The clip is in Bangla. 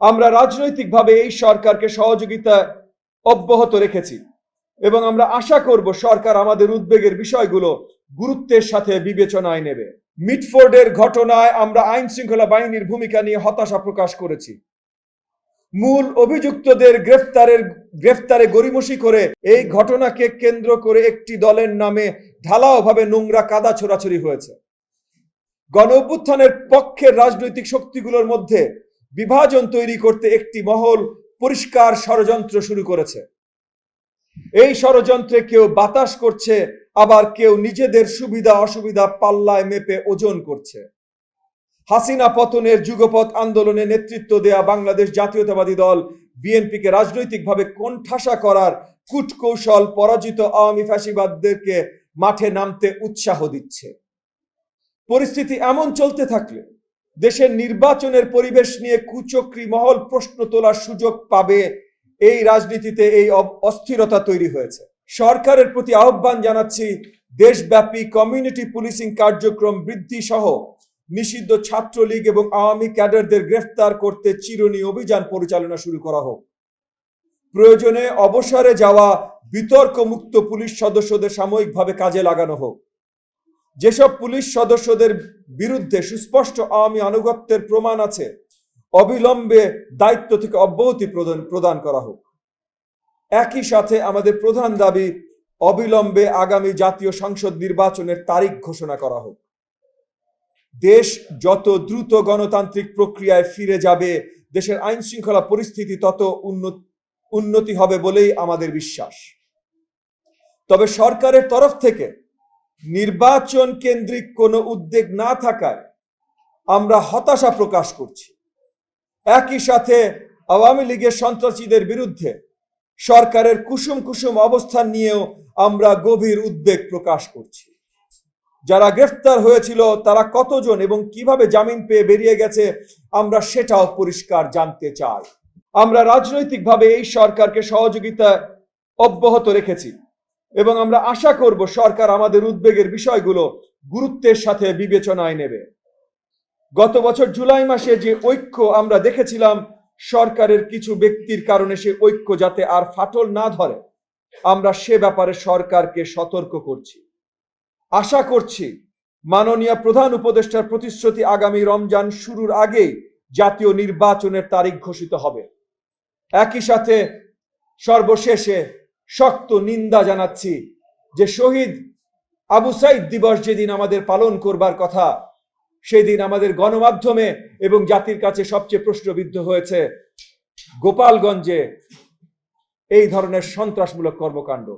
আমরা রাজনৈতিকভাবে এই সরকারকে সহযোগিতা অব্যাহত রেখেছি এবং আমরা আশা করব সরকার আমাদের উদ্বেগের বিষয়গুলো গুরুত্বের সাথে বিবেচনায় নেবে। মিটফোর্ডের ঘটনায় আমরা আইন শৃঙ্খলা বাহিনীর ভূমিকা নিয়ে হতাশা প্রকাশ করেছি। মূল অভিযুক্তদের গ্রেফতারের, গ্রেফতারে গরিমসি করে এই ঘটনাকে কেন্দ্র করে একটি দলের নামে ঢালাওভাবে নোংরা কাদা ছোড়াছড়ি হয়েছে। গণ অভ্যুত্থানের পক্ষের রাজনৈতিক শক্তিগুলোর মধ্যে বিভাজন তৈরি করতে একটি মহল পরিষ্কার ষড়যন্ত্র শুরু করেছে। এই ষড়যন্ত্রে কেউ বাতাস করছে, আবার কেউ নিজেদের সুবিধা অসুবিধা পাল্লায় মেপে ওজন করছে। হাসিনা পতনের যুগপৎ আন্দোলনে নেতৃত্ব দেয়া বাংলাদেশ জাতীয়তাবাদী দল বিএনপিকে রাজনৈতিকভাবে কোণঠাসা করার কূটকৌশল পরাজিত আওয়ামী ফ্যাসিবাদদেরকে মাঠে নামতে উৎসাহ দিচ্ছে। পরিস্থিতি এমন চলতে থাকলে দেশের নির্বাচনের পরিবেশ নিয়ে কুচক্রী মহল প্রশ্ন তোলার সুযোগ পাবে এই রাজনীতিতে এই অস্থিরতা তৈরি হয়েছে। সরকারের প্রতি আহ্বান জানাচ্ছি, দেশব্যাপী কমিউনিটি পুলিশিং কার্যক্রম বৃদ্ধি সহ নিষিদ্ধ ছাত্রলীগ এবং আওয়ামী ক্যাডারদের গ্রেফতার করতে চিরুনি অভিযান পরিচালনা শুরু করা হোক। প্রয়োজনে অবসরে যাওয়া বিতর্ক মুক্ত পুলিশ সদস্যদের সাময়িকভাবে কাজে লাগানো হোক। যেসব পুলিশ সদস্যদের বিরুদ্ধে সুস্পষ্ট আওয়ামী আনুগত্যের প্রমাণ আছে, অবিলম্বে দায়িত্ব থেকে অব্যাহতি প্রদান প্রদান করা হোক। একই সাথে আমাদের প্রধান দাবি, অবিলম্বে আগামী জাতীয় সংসদ নির্বাচনের তারিখ ঘোষণা করা হোক। দেশ যত দ্রুত গণতান্ত্রিক প্রক্রিয়ায় ফিরে যাবে, দেশের আইন শৃঙ্খলা পরিস্থিতি তত উন্নত- উন্নতি হবে বলেই আমাদের বিশ্বাস। তবে সরকারের তরফ থেকে নির্বাচন কেন্দ্রিক কোনো উদ্বেগ না থাকায় আমরা হতাশা প্রকাশ করছি। একই সাথে আওয়ামী লীগের সন্ত্রাসীদের বিরুদ্ধে সরকারের কুসুম কুসুম অবস্থান নিয়েও আমরা গভীর উদ্বেগ প্রকাশ করছি। যারা গ্রেফতার হয়েছিল, তারা কতজন এবং কীভাবে জামিন পেয়ে বেরিয়ে গেছে, আমরা সেটাও পরিষ্কার জানতে চাই। আমরা রাজনৈতিকভাবে এই সরকারকে সহযোগিতা অব্যাহত রেখেছি। এবং আমরা আশা করব সরকার আমাদের উদ্বেগের বিষয়গুলো গুরুত্বের সাথে বিবেচনায় নেবে। গত বছর জুলাই মাসে যে ঐক্য আমরা দেখেছিলাম, সরকারের কিছু ব্যক্তির কারণে সে ঐক্য যাতে আর ফাটল না ধরে, আমরা সে ব্যাপারে সরকারকে সতর্ক করছি। আশা করছি মাননীয় প্রধান উপদেষ্টার প্রতিশ্রুতি আগামী রমজান শুরুর আগেই জাতীয় নির্বাচনের তারিখ ঘোষিত হবে। একই সাথে সর্বশেষে শক্ত নিন্দা জানাচ্ছি যে শহীদ আবু সাইদ দিবস যেদিন আমাদের পালন করবার কথা, সেদিন আমাদের গণমাধ্যমে এবং জাতির কাছে সবচেয়ে প্রশ্নবিদ্ধ হয়েছে গোপালগঞ্জে এই ধরনের সন্ত্রাসমূলক কর্মকাণ্ড।